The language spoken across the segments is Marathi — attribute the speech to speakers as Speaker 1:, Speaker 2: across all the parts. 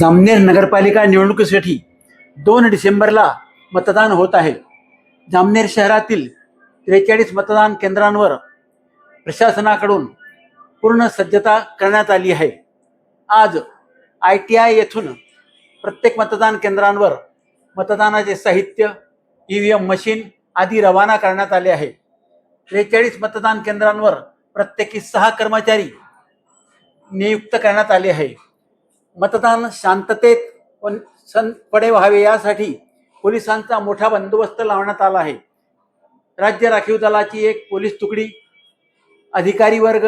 Speaker 1: जामनेर नगरपालिका निवडणुकीसाठी दोन डिसेंबरला मतदान होत आहे. जामनेर शहरातील त्रेचाळीस मतदान केंद्रांवर प्रशासनाकडून पूर्ण सज्जता करण्यात आली आहे. आज आय टी आय येथून प्रत्येक मतदान केंद्रांवर मतदानाचे साहित्य ई व्ही एम मशीन आदी रवाना करण्यात आले आहे. त्रेचाळीस मतदान केंद्रांवर प्रत्येकी सहा कर्मचारी नियुक्त करण्यात आले आहे. मतदान शांततेत व सनपणे व्हावे यासाठी पोलिसांचा मोठा बंदोबस्त लावण्यात आला आहे. राज्य राखीव दलाची एक पोलीस तुकडी अधिकारी वर्ग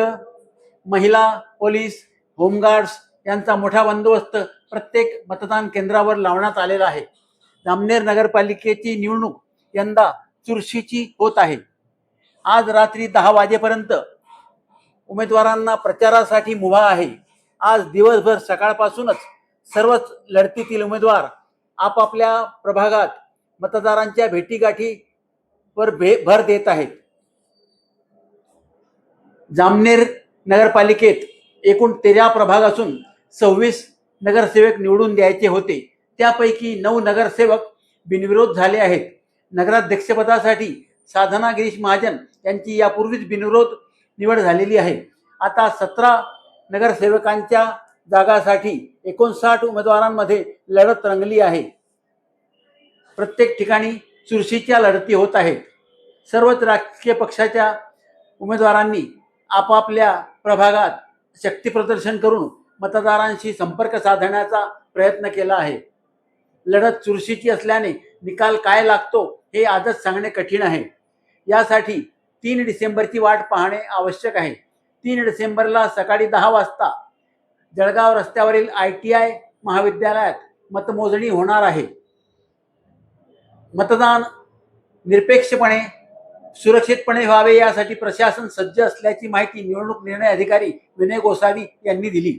Speaker 1: महिला पोलीस होमगार्ड्स यांचा मोठा बंदोबस्त प्रत्येक मतदान केंद्रावर लावण्यात आलेला आहे. जामनेर नगरपालिकेची निवडणूक यंदा चुरशीची होत आहे. आज रात्री दहा वाजेपर्यंत उमेदवारांना प्रचारासाठी मुभा आहे. आज दिवसभर सकाळपासूनच सर्वच लढतीतील उमेदवार आपापल्या प्रभागात मतदारांच्या भेटीगाठीवर भे भर देत आहेत. जामनेर नगरपालिकेत एकूण तेरा प्रभाग असून सव्वीस नगरसेवक निवडून द्यायचे होते. त्यापैकी नऊ नगरसेवक बिनविरोध झाले आहेत. नगराध्यक्षपदासाठी साधना गिरीश महाजन यांची यापूर्वीच बिनविरोध निवड झालेली आहे. आता सतरा नगरसेवकांच्या जागासाठी एकोणसाठ उमेदवारांमध्ये लढत रंगली आहे. प्रत्येक ठिकाणी चुरशीच्या लढती होत आहेत. सर्वच राजकीय पक्षाच्या उमेदवारांनी आपापल्या प्रभागात शक्तीप्रदर्शन करून मतदारांशी संपर्क साधण्याचा प्रयत्न केला आहे. लढत चुरशीची असल्याने निकाल काय लागतो हे आजच सांगणे कठीण आहे. यासाठी तीन डिसेंबरची वाट पाहणे आवश्यक आहे. तीन डिसेंबरला सकाळी दहा वाजता जळगाव रस्त्यावरील आय टी आय महाविद्यालयात मतमोजणी होणार आहे. मतदान निरपेक्षपणे सुरक्षितपणे व्हावे यासाठी प्रशासन सज्ज असल्याची माहिती निवडणूक निर्णय अधिकारी विनय गोसावी यांनी दिली.